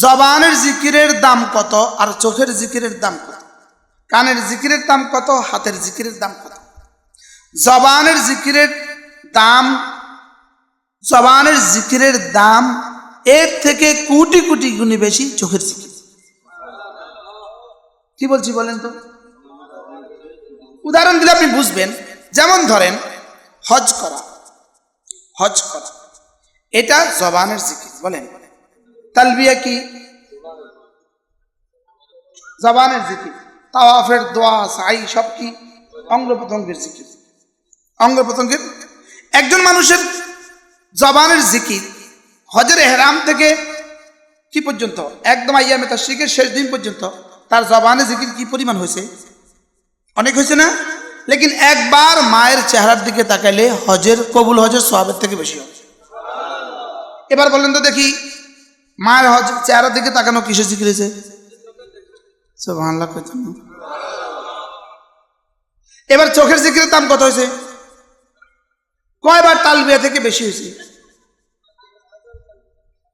জবানের জিকিরের দাম কত আর চোখের জিকিরের দাম কত? কানের জিকিরের দাম কত, হাতের জিকিরের দাম কত? জবানের জিকিরের দাম, জবানের জিকিরের দাম এর থেকে কোটি কোটি গুণে বেশি চোখের জিকির। কি বলছি বলেন তো? উদাহরণ দিলে আপনি বুঝবেন। যেমন ধরেন, হজ করা। হজ করা। এটা জবানের জিকির, বলেন। তালবিয়া কি? জবানের জিকির, তাওয়াফের দোয়া, সাই, সব কি? অঙ্গ প্রত্যঙ্গের জিকির। অঙ্গ প্রত্যঙ্গের একজন মানুষের জবানের জিকির হজের এহরাম থেকে কি পর্যন্ত? একদম আইয়ামে তার শিখের শেষ দিন পর্যন্ত তার জবানের জিকির কি পরিমাণ হয়েছে? অনেক হয়েছে না? লেকিন একবার মায়ের চেহারার দিকে তাকাইলে হজের, কবুল হজের সবের থেকে বেশি হবে। এবার বলেন তো দেখি মায়ের হজ চেহারার দিকে তাকানো সুবহানাল্লাহ, কইতাম। এবার চোখের জিকিরের দাম কত হয়েছে? কয়বার তালবিয়া থেকে বেশি হয়েছে?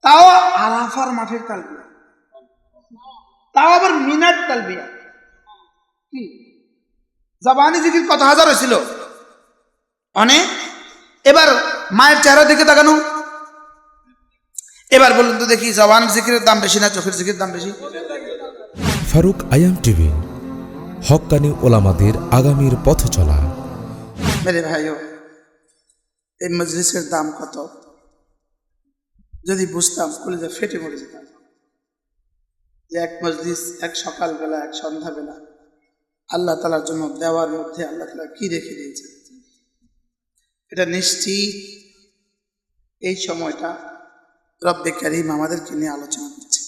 তাও আরাফার মাঠের তালবিয়া। তাও আবার মিনার তালবিয়া। কি? জবানি জিকির কত হাজার হয়েছিল? অনেক। এবার মায়ের চেহারা দিকে তাকানো এবার বলুন তো দেখি জবান জিকিরের দাম বেশি না চোখের জিকির দাম বেশি? ফারুক আয়াম টিভি হক্কানি ওলামাদের আগামীর পথ চলা। মেরে ভাইও এই মজলিসের দাম কত? যদি বুঝতাম কলেজে ফেটে মরে যেতাম। যে এক মজলিস এক সকালবেলা এক সন্ধ্যাবেলা আল্লাহ তালার জন্য দেওয়ার মধ্যে আল্লাহ তালা কি রেখে দিয়েছে এটা নিশ্চিত এই সময়টা রব্বে করিম আমাদেরকে নিয়ে আলোচনা করছে।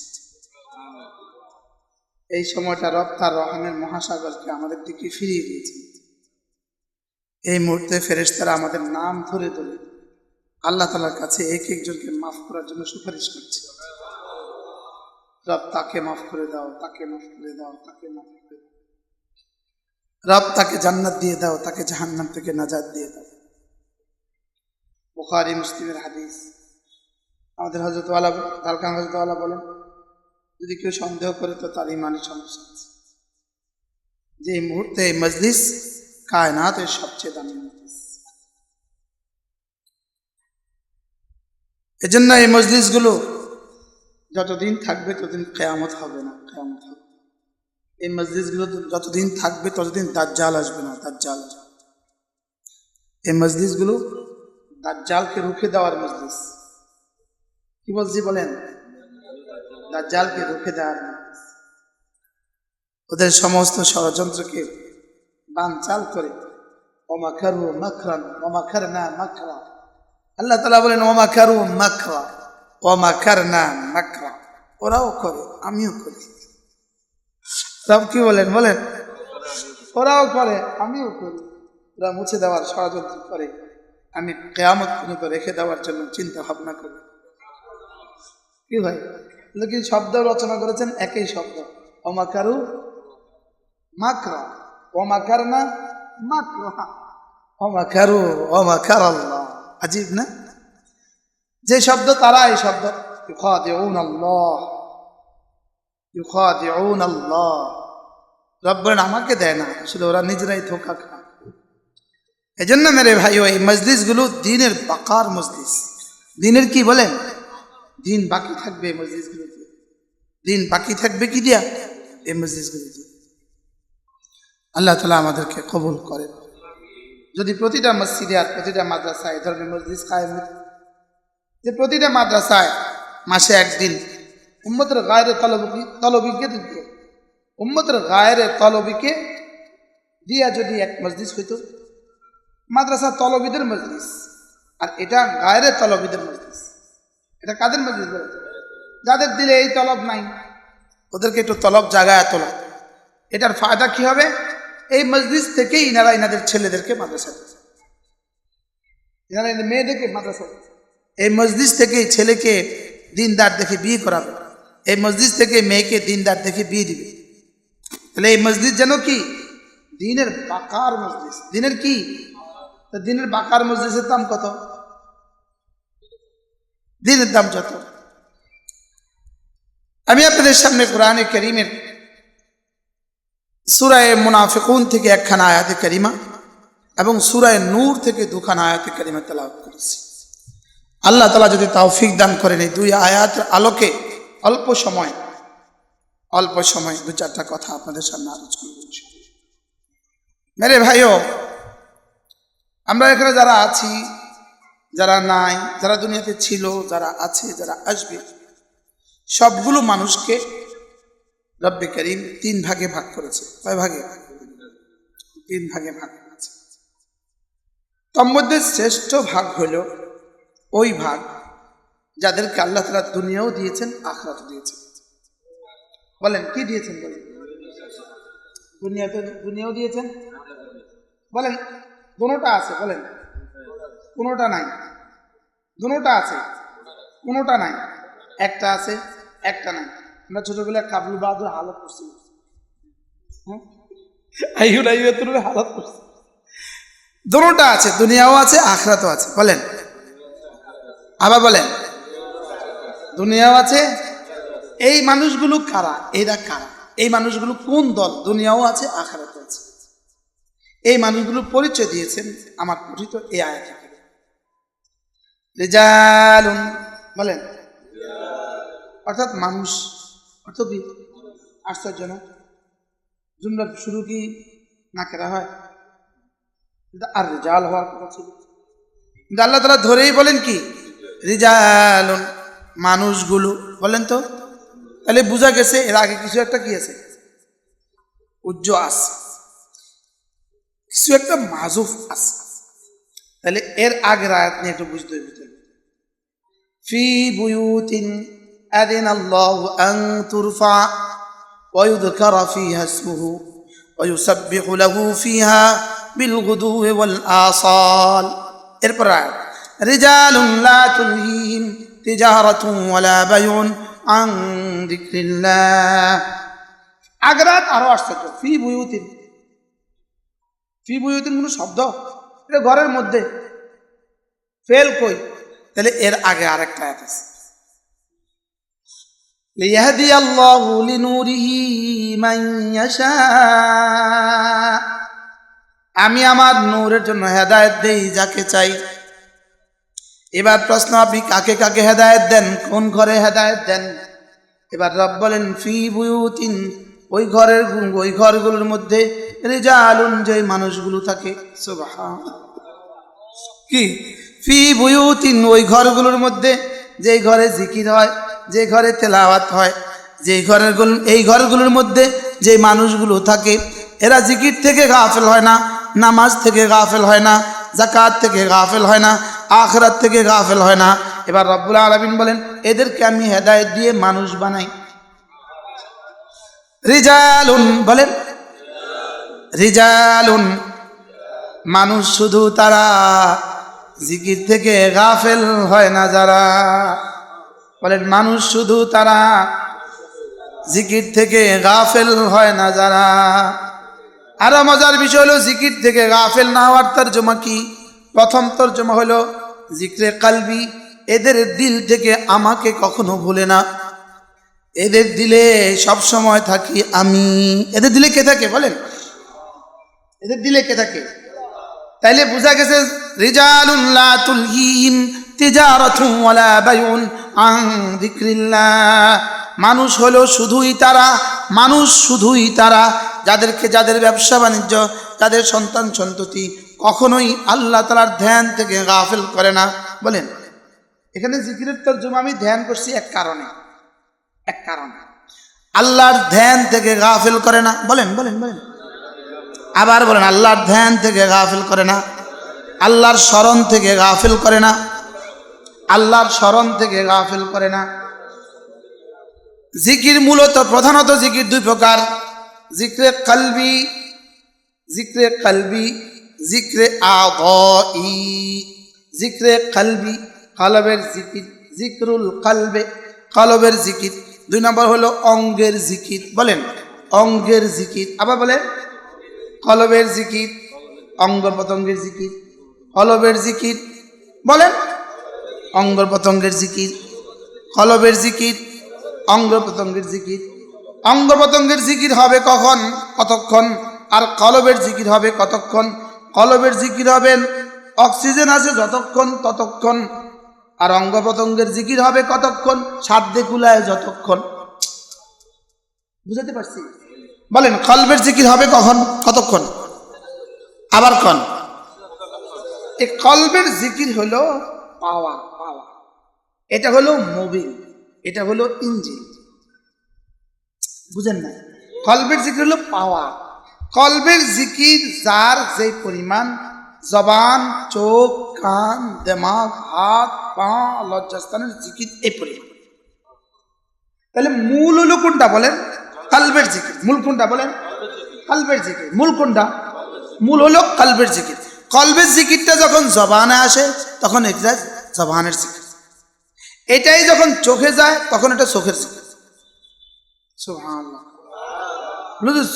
এই সময়টা রব তার রহমের মহাসাগরকে আমাদের দিকে ফিরিয়ে দিয়েছে। এই মুহূর্তে ফেরেশতারা আমাদের নাম ধরে ধরে আল্লাহ তালার কাছে এক একজনকে মাফ করার জন্য সুপারিশ করছে। রব তাকে মাফ করে দাও, তাকে মাফ করে দাও, তাকে মাফ করে দাও। রব তাকে জান্নাত দিয়ে দাও, তাকে জাহান্নাম থেকে নাজাদ দিয়ে দাও। বুখারি, মুসলিমের হাদিস। আমাদের হজরতওয়ালা কালকান হজরতওয়ালা বলেন, যদি কেউ সন্দেহ করে, তো তার ইমানের সমস্যা আছে। যে এই মুহূর্তে এই মজলিস কায়নাতের সবচেয়ে দামি মজলিস। এজন্য এই মজলিসগুলো যতদিন থাকবে, ততদিন কেয়ামত হবে না, কেয়ামত হবে। এই মজলিসগুলো যতদিন থাকবে, ততদিন দাজ্জাল আসবে না, দাজ্জাল। এই মজলিসগুলো দাজ্জালকে রুখে দেওয়ার মজলিস। কি বলছি বলেন? দাজ্জালকে রুখে দেওয়ার ওদের সমস্ত ষড়যন্ত্রকে বানচাল করে। ওমাখারু মাখরান ওমাখারনা মাখরা। আল্লাহ তালা বলেন ওমাখারু মাখরা ওমাখারনা মাখরা। ওরাও করে, আমিও করি। সব কি বলেন? বলেন। ওরাও করে, আমিও করি। ওরা মুছে দেওয়ার ষড়যন্ত্র করে। আমি কেয়ামত পর্যন্ত রেখে দেওয়ার জন্য চিন্তা ভাবনা করি। কি ভাই? লেকিন শব্দ রচনা করেছেন একই শব্দ। অমাকারু মাকরা। অমাকার না মাকরা। অমাকারু অমাকার আজীব না? যে শব্দ তারা এই শব্দ। ইউখাদিউন আল্লাহ ইউখাদিউন আল্লাহ রব বলেন আমাকে দেয় না, আসলে ওরা নিজেরাই ধোকা খায়। এই জন্য মেরে ভাই এই মজলিসগুলো দিনের বাকার মজলিস। দিনের কি বলেন? দিন বাকি থাকবে মসজিদগুলোতে। দিন বাকি থাকবে কি দিয়া? এই মসজিদগুলোতে। আল্লাহ তালা আমাদেরকে কবুল করেন। যদি প্রতিটা মসজিদে আর প্রতিটা মাদ্রাসায় এই ধরনের মসজিদ কায়েম হতো, যে প্রতিটা মাদ্রাসায় মাসে একদিন উম্মতের গায়ের তলবি তলবিকে দিতে। উম্মতের গায়ের তলবিকে দিয়া যদি এক মসজিদ হইতো মাদ্রাসা তলবিদের মজলিস আর এটা গায়ের তলবিদের মজলিস এটা কাদের মজলিস বলেছে যাদের দিলে এই তলব নাই। ওদেরকে একটু তলব জায়গায় তোলা। এটার ফায়দা কি হবে? এই মসজিদ থেকেই ইনারা ইনাদের ছেলেদেরকে মাদ্রাসা দিচ্ছে। ইনারা এদের মেয়েদেরকে মাদ্রাসা। এই মসজিদ থেকেই ছেলেকে দিনদার দেখে বিয়ে করাবে। এই মসজিদ থেকে মেয়েকে দিনদার দেখে বিয়ে দিবে। তাহলে এই মসজিদ যেন কি? দিনের বাকার মসজিদ। দিনের কি? দিনের বাকার মসজিদের দাম কত? দিনের দাম যত। আমি আপনাদের সামনে কোরআনে করিমের সুরায় মুনাফিকুন থেকে একখানা আয়াতে করিমা এবং সুরায় নূর থেকে দুখানা আয়াতে করিমা তেলাওয়াত করেছি। আল্লাহ তালা যদি তৌফিক দান করেন এই দুই আয়াতের আলোকে অল্প সময় অল্প সময় দু চারটা কথা আপনাদের সামনে আলোচনা করছি। মেরে ভাইও, আমরা এখানে যারা আছি যারা নাই, যারা দুনিয়াতে ছিল, যারা আছে, যারা আসবে, সবগুলো মানুষকে রব্বে করিম তিন ভাগে ভাগ করেছে। কয় ভাগে? তিন ভাগে ভাগ করেছে। তোর মধ্যে শ্রেষ্ঠ ভাগ হল ওই ভাগ যাদেরকে আল্লাহ তালা দুনিয়াও দিয়েছেন আখরাত দিয়েছেন। বলেন, কি দিয়েছেন বলেন? দুনিয়াতে দুনিয়াও দিয়েছেন? বলেন, দুটা আছে, বলেন। কোনোটা নাই। দুটা আছে। কোনোটা নাই। একটা আছে, একটা নাই। আমরা ছোটবেলায় কাবুল বাহাদুর হালত করছি হালত করছি দুটা আছে, দুনিয়াও আছে, আখরাতও আছে। বলেন। আবার বলেন। দুনিয়াও আছে। এই মানুষগুলো কারা? এরা কারা? এই মানুষগুলো কোন দল? দুনিয়াও আছে, আখারাতও আছে। এই মানুষগুলো পরিচয় দিয়েছেন আমার পঠিত এই আয়াত রেজালুন, বলেন। অর্থাৎ মানুষ অর্থ কি? আশ্চর্য না জুমলা শুরু কি না কেরা হয়? আর রেজাল হওয়ার কথা ছিল। কিন্তু আল্লাহ তালা ধরেই বলেন কি? রিজালুন, মানুষগুলো, বলেন তো। তাহলে বোঝা গেছে এর আগে কিছু একটা কি আছে? উজ্জ্ব আছে। কিছু একটা মাজুফ আছে। তাহলে এর আগের আয়াত নিয়ে একটু বুঝতে বুঝতে ফি বুয়ুতিন আদিন আল্লাহ আন তুরফা ويذكر فيها اسمه ويسبح له فيها بالغدو والآصال এরপর আয়াত رجال لا تلهيهم تجارة ولا بيع عن ذكر الله আগ্রাত আরো আশ্চর্য ফি বুয়ুতিন ফি বুয়ুতিন কোনো শব্দ এটা ঘরের মধ্যে ফেল কই তাহলে এর আগে আরেকটা আয়াত আছে। লিয়াহদি আল্লাহু লিনুরিহি আমি আমার নূরের জন্য হেদায়েত দেই যাকে চাই। এবার প্রশ্ন, আপনি কাকে কাকে হেদায়েত দেন? কোন ঘরে হেদায়েত দেন? এবার রব বলেন, ফি বুয়ুতিন, ওই ঘরের ওই ঘরগুলোর মধ্যে রেজা আলুন যে মানুষগুলো থাকে। সুবহান কি? ফি বুয়ুতিন, ওই ঘরগুলোর মধ্যে যে ঘরে জিকির হয় যে ঘরে তেলাওয়াত হয় যে ঘরের এই ঘরগুলোর মধ্যে যে মানুষগুলো থাকে, এরা জিকির থেকে গাফেল হয় না, নামাজ থেকে গাফেল হয় না জাকাত থেকে গাফেল হয় না, আখরাত থেকে গাফেল হয় না। এবার রব্বুল আলমিন বলেন, এদেরকে আমি হেদায়েত দিয়ে মানুষ বানাই। রিজালুন বলেন, রিজালুন, মানুষ শুধু তারা জিকির থেকে গাফেল হয় না যারা। বলেন, মানুষ শুধু তারা জিকির থেকে গাফেল হয় না যারা। আরও মজার বিষয় হলো, জিকির থেকে গাফেল না হওয়ার তর্জমা কি? প্রথম তর্জমা হলো জিক্রে কালবি, এদের দিল থেকে আমাকে কখনো ভুলে না। এদের দিলে সব সময় থাকি আমি। এদের দিলে কে থাকে বলেন? এদের দিলে কে থাকে? তাইলে বোঝা গেছে আন যিকরিল্লাহ। মানুষ হলো শুধুই তারা, মানুষ শুধুই তারা, যাদেরকে যাদের ব্যবসা বাণিজ্য, যাদের সন্তান সন্ততি কখনোই আল্লাহ তালার ধ্যান থেকে গাফেল করে না। বলেন, এখানে জিকিরের তর্জমা আমি ধ্যান করছি এক কারণে এক কারণে। আল্লাহর ধ্যান থেকে গাফেল করে না। বলেন বলেন বলেন। আবার বলেন, আল্লাহর ধ্যান থেকে গাফিল করে না, আল্লাহর স্মরণ থেকে গাফিল করে না, আল্লাহর স্মরণ থেকে গাফিল করে না। জিকির মূলত প্রধানত জিকির দুই প্রকার, জিক্রে কালবি জিক্রে কালবি, জিক্রে আদি জিক্রে কালবি, কলবের জিকির, জিক্রুল কালবে, কালবের জিকির। দুই নম্বর হলো অঙ্গের জিকির, বলেন, অঙ্গের জিকির। আবার বলেন কলবের জিকির অঙ্গ প্রত্যঙ্গের জিকির, কলবের জিকির, বলেন। অঙ্গ প্রত্যঙ্গের জিকির, কলবের জিকির অঙ্গ প্রত্যঙ্গের জিকির। অঙ্গ প্রত্যঙ্গের জিকির হবে কখন? কতক্ষণ? আর কলবের জিকির হবে কতক্ষণ? কলবের জিকির হবে অক্সিজেন আছে যতক্ষণ? ততক্ষণ। আর অঙ্গ প্রত্যঙ্গের জিকির হবে কতক্ষণ? সাধ্যে কুলায় যতক্ষণ। বুঝাতে পারছি? বলেন, কলবের জিকির হবে কখন? কতক্ষণ? আবার কন। এই কলবের জিকির হলো পাওয়া পাওয়া। এটা হলো মোবিল এটা হলো ইঞ্জিন। বুঝেন না কলবের জিকির হলো পাওয়া। কলবের জিকির যার যে পরিমাণ, জবান, চোখ, কান, দেমাগ, হাত, পা, লজ্জাস্থানের জিকির এই পরিমাণ। তাহলে মূল হলো কোনটা বলেন? কালবের জিকির। মূল কোনটা বলেন? কালবের জিকির। মূল কোনটা? মূল হলো কালবের জিকির। কলবের জিকিরটা যখন জবানে আসে, তখন এটা জবানের জিকির। এটাই যখন চোখে যায়, তখন এটা চোখের জিকির।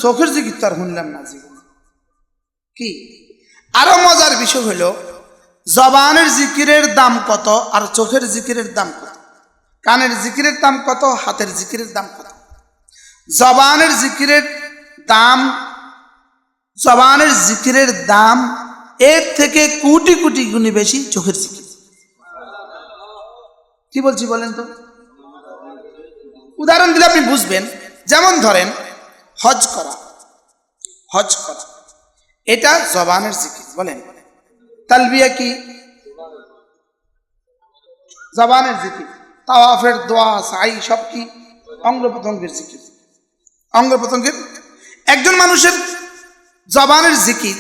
চোখের জিকির তো আর শুনলাম না জীবনে। কি? আরও মজার বিষয় হলো, জবানের জিকিরের দাম কত আর চোখের জিকিরের দাম কত? কানের জিকিরের দাম কত, হাতের জিকিরের দাম কত? জবানের জিকিরের দাম, জবানের জিকিরের দাম এর থেকে কোটি কোটি গুণে বেশি চোখের জিকির। কি বলছি বলেন তো? উদাহরণ দিলে আপনি বুঝবেন। যেমন ধরেন, হজ করা। হজ করা। এটা জবানের জিকির, বলেন। তালবিয়া কি? জবানের জিকির। তাওয়াফের দোয়া, সাই, সব কি? অঙ্গ প্রত্যঙ্গের জিকির। অঙ্গ প্রত্যঙ্গের। একজন মানুষের জবানের জিকির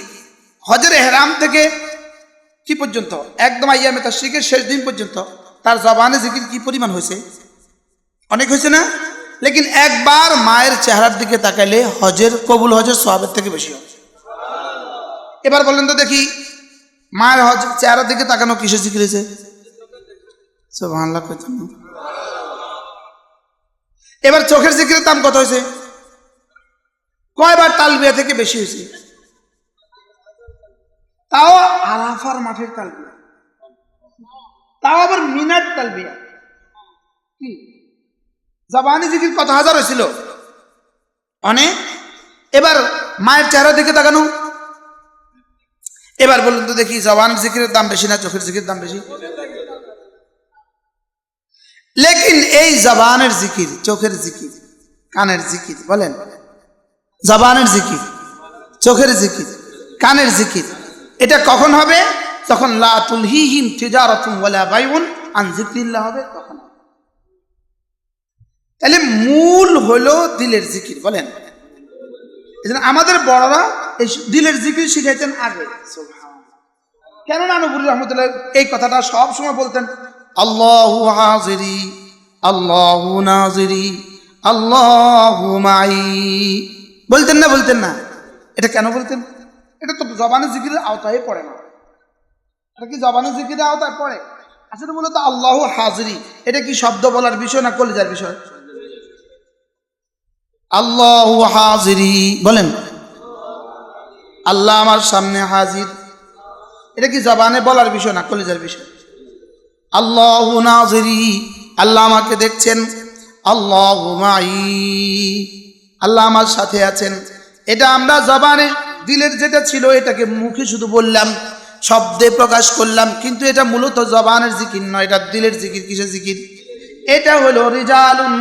হজের এহরাম থেকে কি পর্যন্ত? একদম আইয়ামে তার শিখের শেষ দিন পর্যন্ত তার জবানে জিকির কি পরিমাণ হয়েছে? অনেক হয়েছে না? লেকিন একবার মায়ের চেহারার দিকে তাকাইলে হজের, কবুল হজের সবের থেকে বেশি হবে। এবার বলেন তো দেখি, মায়ের হজ চেহারার দিকে তাকানো কিসের জিকির হয়েছে? সুবহানাল্লাহ কইতেন এবার চোখের জিকিরের দাম কত হয়েছে? কয়বার তালবিয়া থেকে বেশি হয়েছে? তাও আলাফার মাঠের তালবিয়া। তাও আবার মিনার তালবিয়া। কি? জবানি জিকির কত হাজার হয়েছিল? অনেক? এবার মায়ের চেহারা দিকে তাকানো। এবার বলুন তো দেখি, জবান জিকিরের দাম বেশি না চোখের জিকির দাম বেশি? লেকিন এই জবানের জিকির, চোখের জিকির, কানের জিকির, বলেন। জবানের জিকির, চোখের জিকির, কানের জিকির। এটা কখন হবে? যখন লা তুলহিহিম তিজারাতুম ওয়ালা বাইউন, আন জিকরিল্লাহ হবে তখন। তাহলে মূল হলো দিলের জিকির, বলেন। আমাদের বড়রা এই দিলের জিকির শিখাইতেন আগে। কেন নানুপুরি রহমতুল্লাহ এই কথাটা সব সময় বলতেন, আল্লাহু হাজিরি, আল্লাহু নাজিরি, আল্লাহু মাই। বলতেন না বলতেন না। এটা কেন বলতেন? এটা তো জবানের জিকিরের আওতায় পড়ে না। এটা কি জবানের জিকিরের আওতায় পড়ে? আসলে মূলত আল্লাহ হাজিরি। এটা কি শব্দ বলার বিষয় না কলিজার বিষয়? আল্লাহ হাজিরি। বলেন। আল্লাহ আমার সামনে হাজির। এটা কি জবানে বলার বিষয় না কলিজার বিষয়? আল্লাহ নাজিরি। আল্লাহ আমাকে দেখছেন। আল্লাহ মাই। আল্লাহ আমার সাথে আছেন। এটা আমরা জবানে দিলের যেটা ছিল এটাকে মুখে শুধু বললাম, শব্দে প্রকাশ করলাম, কিন্তু এটা মূলত জবানের জিকির নয়, এটা দিলের জিকির, কিসের জিকির? এটা হলো, রিজালুন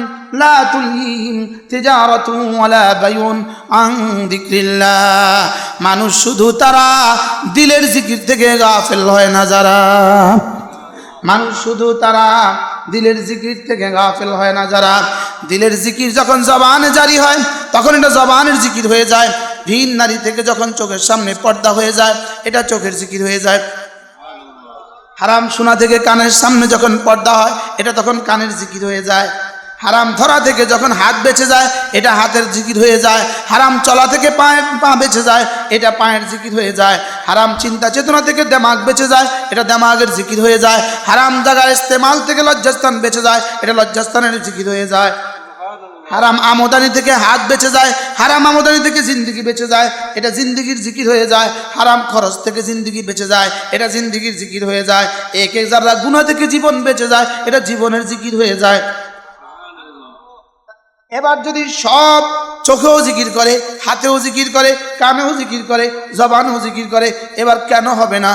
মানুষ শুধু তারা দিলের জিকির থেকে গাফেল হয় না যারা। মানুষ শুধু তারা দিলের জিকির থেকে গাফেল হয় না যারা। দিলের জিকির যখন জবানে জারি হয়, তখন এটা জবানের জিকির হয়ে যায়। ভিন নারী থেকে যখন চোখের সামনে পর্দা হয়ে যায়, এটা চোখের জিকির হয়ে যায়। হারাম শোনা থেকে কানের সামনে যখন পর্দা হয়, এটা তখন কানের জিকির হয়ে যায়। হারাম ধরা থেকে যখন হাত বেঁচে যায়, এটা হাতের জিকির হয়ে যায়। হারাম চলা থেকে পায়ের পা বেঁচে যায়, এটা পায়ের জিকির হয়ে যায়। হারাম চিন্তা চেতনা থেকে দেমাগ বেঁচে যায়, এটা দেমাগের জিকির হয়ে যায়। হারাম জায়গায় ইস্তেমাল থেকে লজ্জাস্থান বেঁচে যায়, এটা লজ্জাস্থানের জিকির হয়ে যায়। হারাম আমদানি থেকে হাত বেঁচে যায়, হারাম আমদানি থেকে জিন্দিগি বেঁচে যায়, এটা জিন্দিগির জিকির হয়ে যায়। হারাম খরচ থেকে জিন্দিগি বেঁচে যায়, এটা জিন্দিগির জিকির হয়ে যায়। এক এক যারা গুণা থেকে জীবন বেঁচে যায়, এটা জীবনের জিকির হয়ে যায়। এবার যদি সব চোখেও জিকির করে, হাতেও জিকির করে, কানেও জিকির করে, জবানও জিকির করে, এবার কেন হবে না?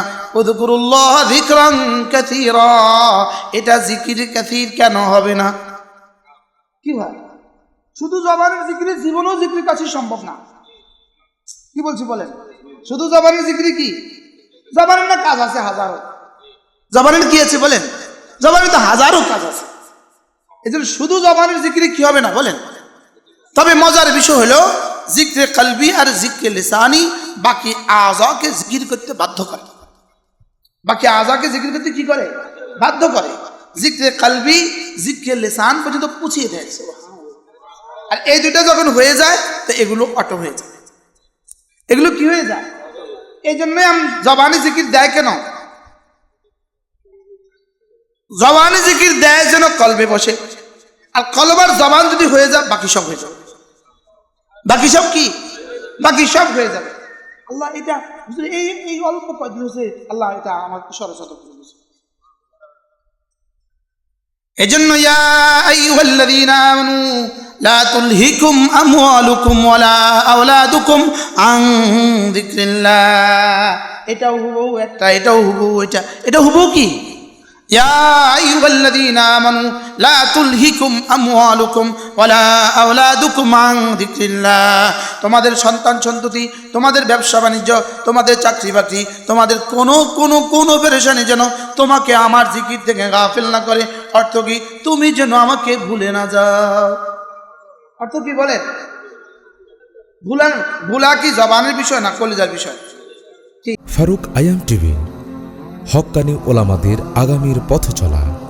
এটা জিকির কাসীর কেন হবে না? কি ভাই? শুধু জবানের জিকিরে জীবনও জিকির কাছে সম্ভব না। কি বলছি বলেন? শুধু জবানের জিকিরে কি? জবানের না কাজ আছে, হাজারো। জবানের কি আছে বলেন? জবানের তো হাজারো কাজ আছে। এই জন্য শুধু জবানের জিকিরে কি হবে না বলেন? তবে মজার বিষয় হলো, জিক্রে কালবি আর জিক্রে লিসানি বাকি আজাকে জিকির করতে বাধ্য করে। বাকি আজাকে জিকির করতে কি করে? বাধ্য করে। জিক্রে কালবি, জিক্রে লিসান পর্যন্ত পুছিয়ে দেয়। আর এই দুটো যখন হয়ে যায়, তো এগুলো অটো হয়ে যায়। এগুলো কি হয়ে যায়? এই জন্যই জবানি জিকির দেয় কেন? জবানি জিকির দেয় যেন কলবে বসে। আর কলবার জবান যদি হয়ে যায়, বাকি সব হয়ে যাবে। বাকি সব কি? বাকি সব হয়ে যাবে। আল্লাহ এটা এই এই অল্প কয়দিন হয়েছে, আল্লাহ এটা আমার সরসত করে দিয়েছে। এজন্য ইয়া আইয়ুহাল্লাযীনা আমানু, লা তুলহিকুম আমওয়ালুকুম ওয়ালা আওলাদুকুম আন যিকরিল্লাহ। এটাও হুবহু একটা এটাও হুবহু এটা। এটা হুবহু কি? ইয়া আইয়ুহাল্লাযীনা আমানু লা তুলহিকুম আমওয়ালুকুম ওয়ালা আওলাদুকুম আন তোমাদের সন্তান সন্ততি, তোমাদের ব্যবসা বাণিজ্য, তোমাদের চাকরি বাকরি, তোমাদের কোনো কোনো কোনো পেরেশানি যেন তোমাকে আমার জিকির থেকে গাফিল না করে। অর্থ কি? তুমি যেন আমাকে ভুলে না যাও। অর্থ কি বলে? ভুলা ভুলা কি জবানের বিষয় না কলিজার বিষয়? ফারুক আয়াম টিভি হকানি ওলামাদের আগামীর পথ চলা